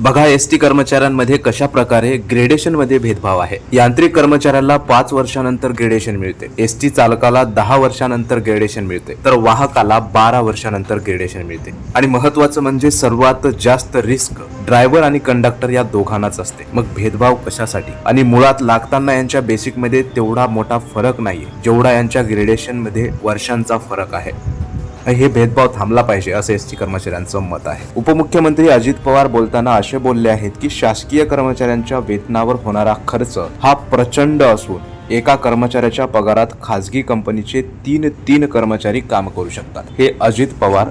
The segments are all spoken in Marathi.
बघा एस टी कर्मचाऱ्यांमध्ये कशा प्रकारे ग्रेडेशनमध्ये भेदभाव आहे. यांत्रिक कर्मचाऱ्याला पाच वर्षानंतर ग्रेडेशन मिळते. एस टी चालकाला दहा वर्षानंतर ग्रेडेशन मिळते. तर वाहकाला बारा वर्षानंतर ग्रेडेशन मिळते. आणि महत्वाचं म्हणजे सर्वात जास्त रिस्क ड्रायव्हर आणि कंडक्टर या दोघांनाच असते. मग भेदभाव कशासाठी? आणि मुळात लागताना यांच्या बेसिकमध्ये तेवढा मोठा फरक नाहीये. जेवढा यांच्या ग्रेडेशनमध्ये वर्षांचा फरक आहे. हे भेदभाव थांबला पाहिजे असं एस टी कर्मचाऱ्यांचं मत आहे. उपमुख्यमंत्री अजित पवार बोलताना असे बोलले आहेत की शासकीय कर्मचाऱ्यांच्या वेतनावर होणारा खर्च हा प्रचंड असून एका कर्मचाऱ्याच्या पगारात खासगी कंपनीचे तीन तीन कर्मचारी काम करू शकतात. हे अजित पवार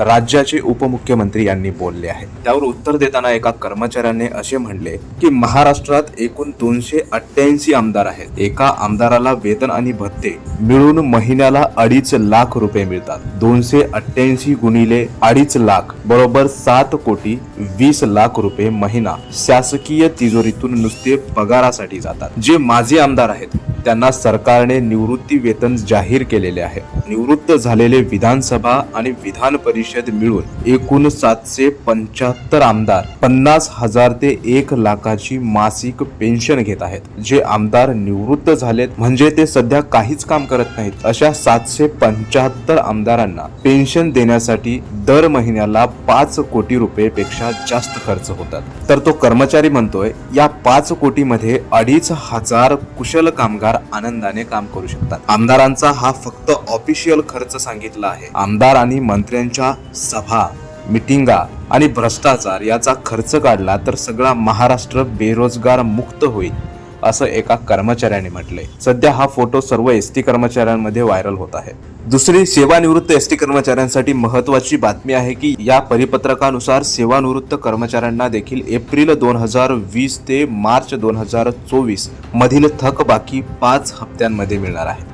राज्याचे उपमुख्यमंत्री यांनी बोलले आहे. त्यावर उत्तर देताना एका कर्मचाऱ्याने असे म्हणले की महाराष्ट्रात एकूण दोनशे अठ्ठ्याऐंशी आमदार आहेत. एका आमदाराला वेतन आणि भत्ते मिळून महिन्याला अडीच लाख रुपये मिळतात. दोनशे अठ्ठ्याऐंशी गुणिले अडीच लाख बरोबर सात कोटी वीस लाख रुपये महिना शासकीय तिजोरीतून नुसते पगारासाठी जातात. जे माझे आमदार आहेत त्यांना सरकारने निवृत्ती वेतन जाहीर केलेले आहे. निवृत्त झालेले विधानसभा आणि विधान परिषद मिळून एकूण सातशे पंच्याहत्तर आमदार पन्नास हजार ते एक लाखाची मासिक पेन्शन घेत आहेत. जे आमदार निवृत्त झालेत म्हणजे ते सध्या काहीच काम करत नाहीत. अशा सातशे पंच्याहत्तर आमदारांना पेन्शन देण्यासाठी दर महिन्याला पाच कोटी रुपये पेक्षा जास्त खर्च होतात. तर तो कर्मचारी म्हणतोय या पाच कोटी मध्ये अडीच हजार कुशल कामगार आनंदाने काम करू शकतात. आमदारांचा हा फक्त ऑफिशियल खर्च सांगितला आहे. आमदार आणि मंत्र्यांच्या सभा मिटिंगा आणि भ्रष्टाचार याचा खर्च काढला तर सगळा महाराष्ट्र बेरोजगार मुक्त होईल. असं एका कर्मचाऱ्याने म्हटलंय. सध्या हा फोटो सर्व एस टी कर्मचाऱ्यांमध्ये व्हायरल होत आहे. दुसरी सेवानिवृत्त एस टी कर्मचाऱ्यांसाठी महत्वाची बातमी आहे की या परिपत्रकानुसार सेवानिवृत्त कर्मचाऱ्यांना देखील एप्रिल दोन हजार वीस ते मार्च दोन हजार चोवीस मधील थकबाकी पाच हप्त्यांमध्ये मिळणार आहे.